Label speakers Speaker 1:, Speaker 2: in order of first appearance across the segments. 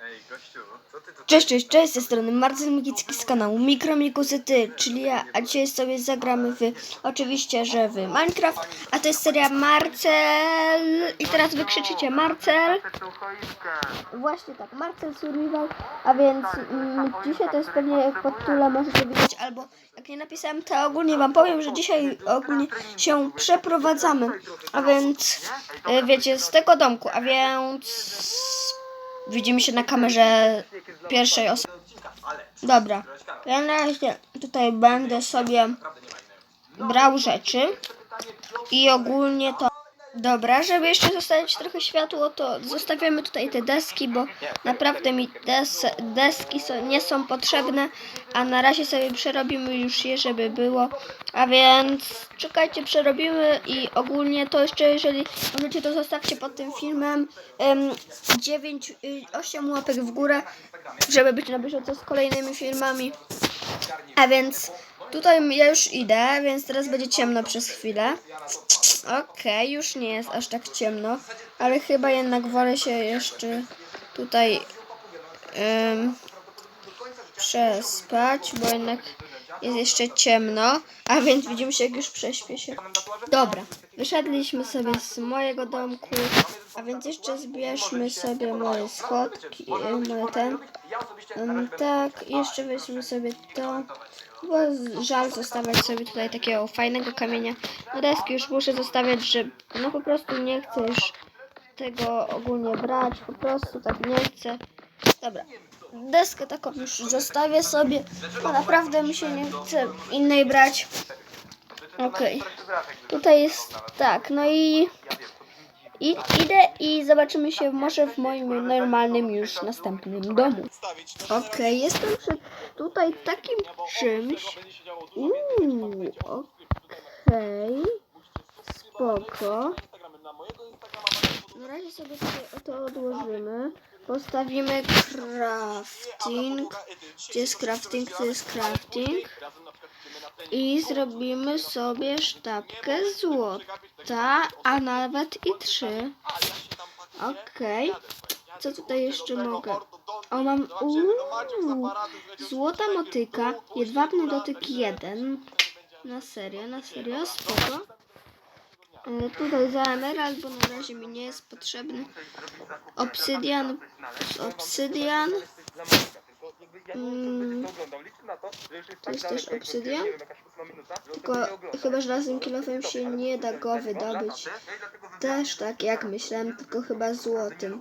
Speaker 1: Ej, gościu, co ty.
Speaker 2: Cześć, cześć, cześć, z tej strony Marcel Migicki z kanału Mikromikusy Ty, czyli ja, a dzisiaj sobie zagramy w, oczywiście, że w Minecraft, a to jest seria Marcel, i teraz wykrzyczycie Marcel, właśnie tak, Marcel Survival, a więc mm, dzisiaj to jest pewnie jak pod tule możecie widzieć, albo jak nie napisałem, to ogólnie wam powiem, że dzisiaj ogólnie się przeprowadzamy, a więc, e, wiecie, z tego domku, a więc... Widzimy się na kamerze pierwszej osoby. Dobra. Ja na razie tutaj będę sobie brał rzeczy. I ogólnie to... Dobra, żeby jeszcze zostawić trochę światło, to zostawiamy tutaj te deski, bo naprawdę mi des, deski są, nie są potrzebne, a na razie sobie przerobimy już je, żeby było. A więc czekajcie, przerobimy i ogólnie to jeszcze, jeżeli możecie, to zostawcie pod tym filmem em, 9, 8 łapek w górę, żeby być na bieżąco z kolejnymi filmami. A więc tutaj ja już idę, więc teraz będzie ciemno przez chwilę. Okej, już nie jest aż tak ciemno, ale chyba jednak wolę się jeszcze tutaj em, przespać, bo jednak jest jeszcze ciemno, a więc widzimy się jak już prześpię się. Dobra, wyszedliśmy sobie z mojego domku, a więc jeszcze zbierzmy sobie moje schodki, e, moje ten. Em, tak, jeszcze weźmy sobie to, z- żal zostawiać sobie tutaj takiego fajnego kamienia. No deski już muszę zostawiać, że no po prostu nie chcę już tego ogólnie brać, po prostu tak nie chcę. Dobra, deskę taką już zostawię sobie, bo naprawdę mi się nie chce innej brać. Okej, tutaj jest tak, no i... I idę i zobaczymy się może w moim normalnym już następnym domu. Okej, jestem przed tutaj takim czymś. Uuu, okej. Spoko. Na razie sobie to odłożymy. Postawimy crafting. Gdzie jest crafting? To jest crafting. I zrobimy sobie sztabkę złota, a nawet i trzy. Okej. Co tutaj jeszcze mogę? O, mam uuu, złota motyka, jedwabny dotyk jeden. Na serio, na serio, spoko. E, tutaj za emerald, bo na razie mi nie jest potrzebny. Obsydian, obsydian. Mm, to jest też obsydian. Tylko chyba żelaznym kilofem się nie da go wydobyć. Też tak jak myślałem, tylko chyba złotym.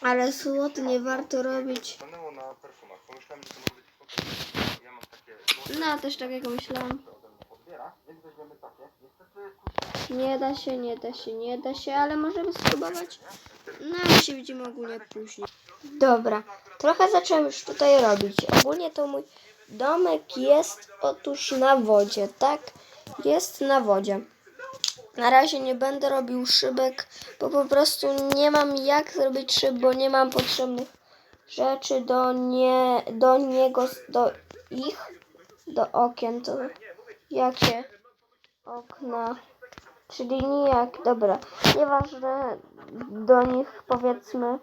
Speaker 2: Ale złoty nie warto robić.
Speaker 1: na perfumach. Pomyślałem, że to może być spokojnie. Ja mam takie...
Speaker 2: No, też tak jak myślałam.
Speaker 1: Odbiera, więc weźmiemy takie.
Speaker 2: Nie da się, nie da się, nie da się, ale możemy spróbować. No, ale się widzimy ogólnie później. Dobra, trochę zacząłem już tutaj robić. Ogólnie to mój domek jest otóż na wodzie, tak? Jest na wodzie. Na razie nie będę robił szybek, bo po prostu nie mam jak zrobić szyb, bo nie mam potrzebnych rzeczy do nie, do niego, do ich, do okien. To jakie okna? Czyli nijak, dobra. Nieważne do nich powiedzmy.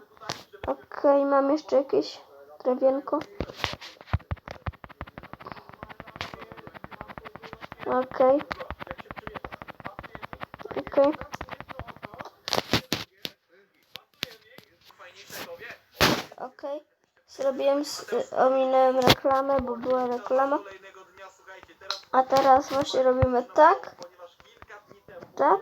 Speaker 2: Okej, mam jeszcze jakieś drewienko. Okej. Okej. Okej. Zrobiłem, s- ominąłem reklamę, bo była reklama. A teraz właśnie robimy tak. Tak.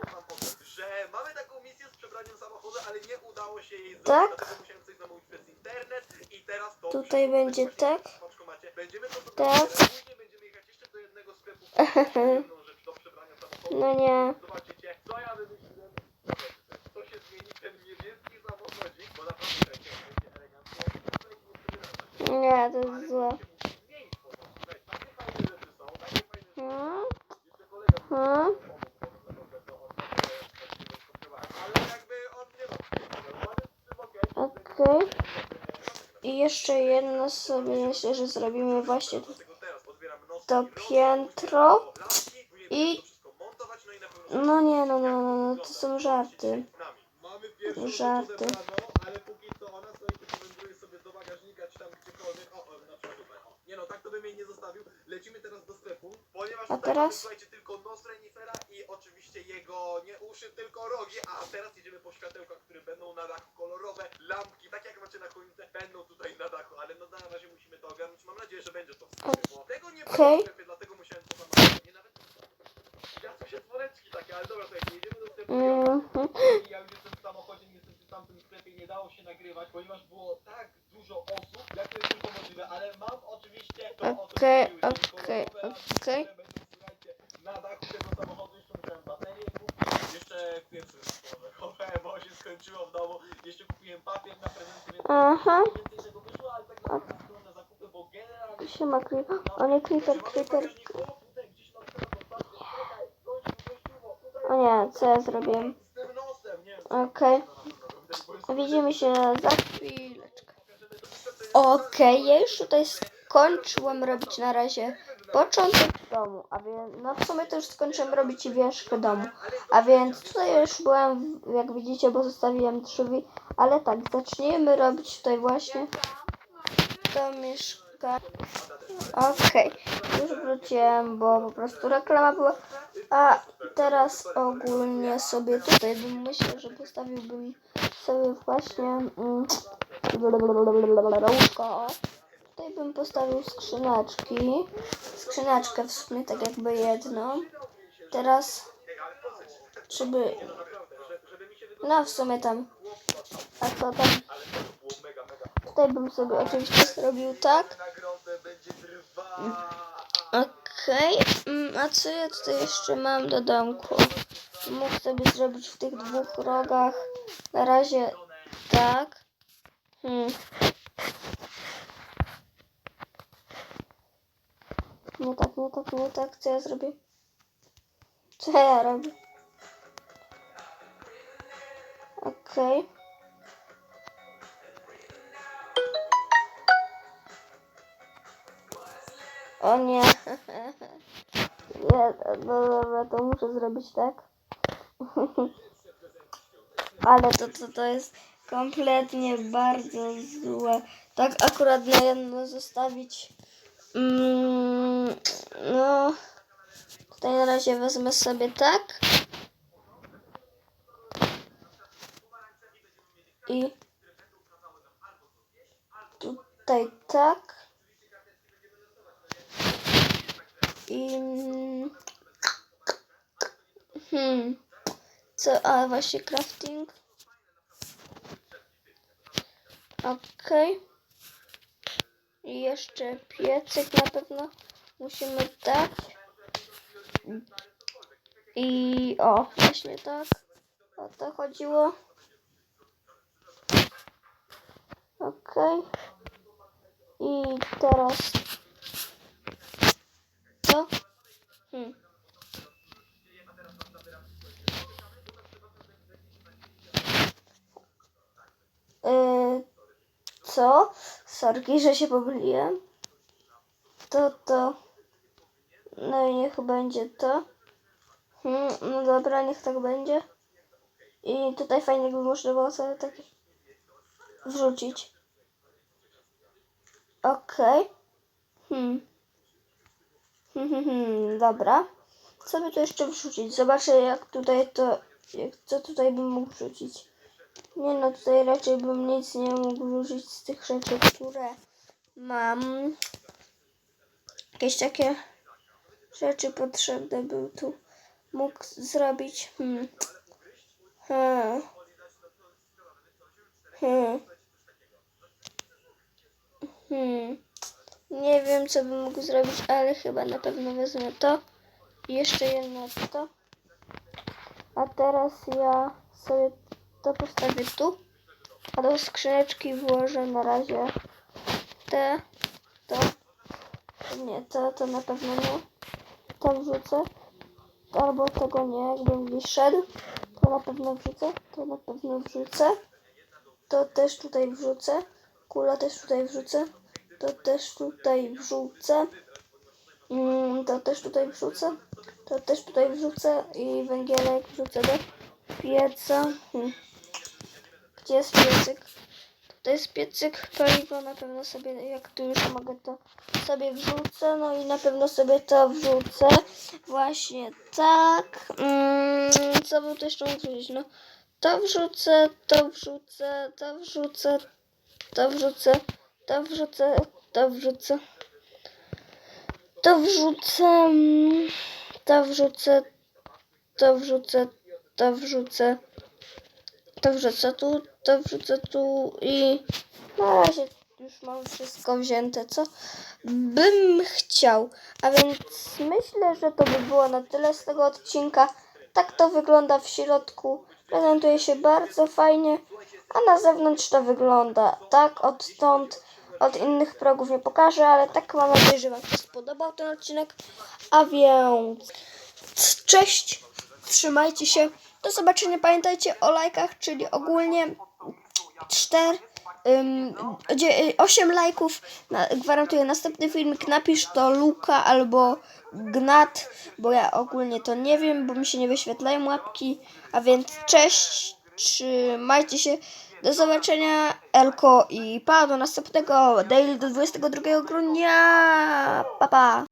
Speaker 3: że mamy taką misję z przebraniem samochodu, ale nie udało się jej zrobić,
Speaker 2: Tak.
Speaker 3: dlatego musiałem coś zamówić przez internet i teraz to
Speaker 2: Tutaj będzie tak.
Speaker 3: Będziemy to
Speaker 2: Tak.
Speaker 3: później będziemy jechać jeszcze do jednego sklepu, jedną rzecz do przebrania samochodu.
Speaker 2: No nie.
Speaker 3: Zobaczycie, co ja wymyśliłem, co się zmieni ten niebieski samochodzik, bo naprawdę będzie elegancko.
Speaker 2: Nie, to jest złe. I jeszcze jedno sobie myślę, że zrobimy właśnie to, to piętro. I...
Speaker 3: No
Speaker 2: nie, no, no, no, no, to są żarty. Żarty.
Speaker 3: A
Speaker 2: teraz?
Speaker 3: tylko nos renifera i oczywiście jego nie uszy, tylko rogi, a teraz po światełkach, które będą na dachu kolorowe, lampki, tak jak macie na choince, będą tutaj na dachu, ale no na razie musimy to ogarnąć, mam nadzieję, że będzie to w sklepie, bo tego nie było
Speaker 2: Okej.
Speaker 3: w sklepie, dlatego musiałem to zamawiać, nie nawet ja tu się tworeczki takie, ale dobra, to jak jedziemy do sklepu, i ja już jestem w samochodzie, niestety w tamtym sklepie nie dało się nagrywać, ponieważ było tak dużo osób, jak to jest tylko możliwe, ale mam oczywiście to
Speaker 2: Okej, okej, okej.
Speaker 3: Na dachu tego samochodu jeszcze musiałem baterię kupić, jeszcze pierwszy skończyło w domu, jeszcze kupiłem papier na prezenty, więc
Speaker 2: Aha.
Speaker 3: więcej tego wyszło, ale tak naprawdę skromne zakupy, bo generalnie...
Speaker 2: Siema, Creeper. O nie, Creeper, Creeper. O nie, co ja zrobiłem? Okej. Widzimy się za chwileczkę. Okej, ja już tutaj skończyłam robić na razie początek domu, a więc, no w sumie to już skończyłem robić wierzch domu, a więc tutaj już byłem, jak widzicie, bo zostawiłem drzwi, ale tak, zaczniemy robić tutaj właśnie to mieszkanie. Okej, już wróciłem, bo po prostu reklama była. A teraz ogólnie sobie tutaj bym myślał, że postawiłbym sobie właśnie mm. Tutaj bym postawił skrzyneczki. Skrzyneczkę w sumie tak jakby jedną. Teraz żeby... No w sumie tam... A co tam? Tutaj bym sobie oczywiście zrobił tak. Okej, mm, a co ja tutaj jeszcze mam do domku? Mógł sobie zrobić w tych dwóch rogach. Na razie tak. Hmm. Nie tak, nie tak, nie tak. Co ja zrobię? Co ja robię? Okej. O nie. Nie, no dobra, to muszę zrobić tak. Ale to, to, to jest kompletnie bardzo złe. Tak akurat na jedno zostawić. Mm, no. Tutaj na razie wezmę sobie tak. I tutaj tak. I... Hmm. Co? A właśnie crafting. Okej. I jeszcze piecyk na pewno musimy tak. I o, właśnie tak. O to chodziło. Okej. I teraz co? Hmm. Yy, co? Sorki, że się pomyliłem. To to. No i niech będzie to. Hmm, no dobra, niech tak będzie. I tutaj fajnie by można było sobie tak wrzucić. Okej. Hmm. Hmm, hmm, hmm, dobra. Co by tu jeszcze wrzucić? Zobaczę jak tutaj to, jak, co tutaj bym mógł wrzucić. Nie no, tutaj raczej bym nic nie mógł wrzucić z tych rzeczy, które mam. Jakieś takie rzeczy potrzebne bym tu mógł zrobić. Hmm. Hmm. Hmm. Hmm. Nie wiem, co bym mógł zrobić, ale chyba na pewno wezmę to. I jeszcze jedno to. A teraz ja sobie to postawię tu. A do skrzyneczki włożę na razie te, to. Nie, to, to na pewno nie. To wrzucę. Albo tego nie, jakbym gdzieś szedł. To na pewno wrzucę. To na pewno wrzucę. To też tutaj wrzucę. Kula też tutaj wrzucę. To też tutaj wrzucę. Mm, to też tutaj wrzucę. To też tutaj wrzucę. I węgielek wrzucę do pieca. Hmm. Gdzie jest piecyk? To jest piecyk paliwo, na pewno sobie, jak tu już mogę, to sobie wrzucę. No i na pewno sobie to wrzucę. Właśnie tak. Mm, co bym tu jeszcze mógł wrzucić? No, to wrzucę, to wrzucę, to wrzucę, to wrzucę, to wrzucę, to wrzucę. To wrzucę, to wrzucę, to wrzucę, to wrzucę, to wrzucę tu, to wrzucę tu i na razie już mam wszystko wzięte, co bym chciał. A więc myślę, że to by było na tyle z tego odcinka. Tak to wygląda w środku. Prezentuje się bardzo fajnie, a na zewnątrz to wygląda tak odtąd. Od innych progów nie pokażę, ale tak mam nadzieję, że Wam się spodobał ten odcinek. A więc cześć, trzymajcie się. Do zobaczenia. Pamiętajcie o lajkach, czyli ogólnie 4, ym, 8 lajków na, gwarantuję następny filmik. Napisz to Luka albo Gnat, bo ja ogólnie to nie wiem, bo mi się nie wyświetlają łapki. A więc cześć, trzymajcie się. Do zobaczenia, Elko i pa, do następnego daily do 22 grudnia. Pa, pa.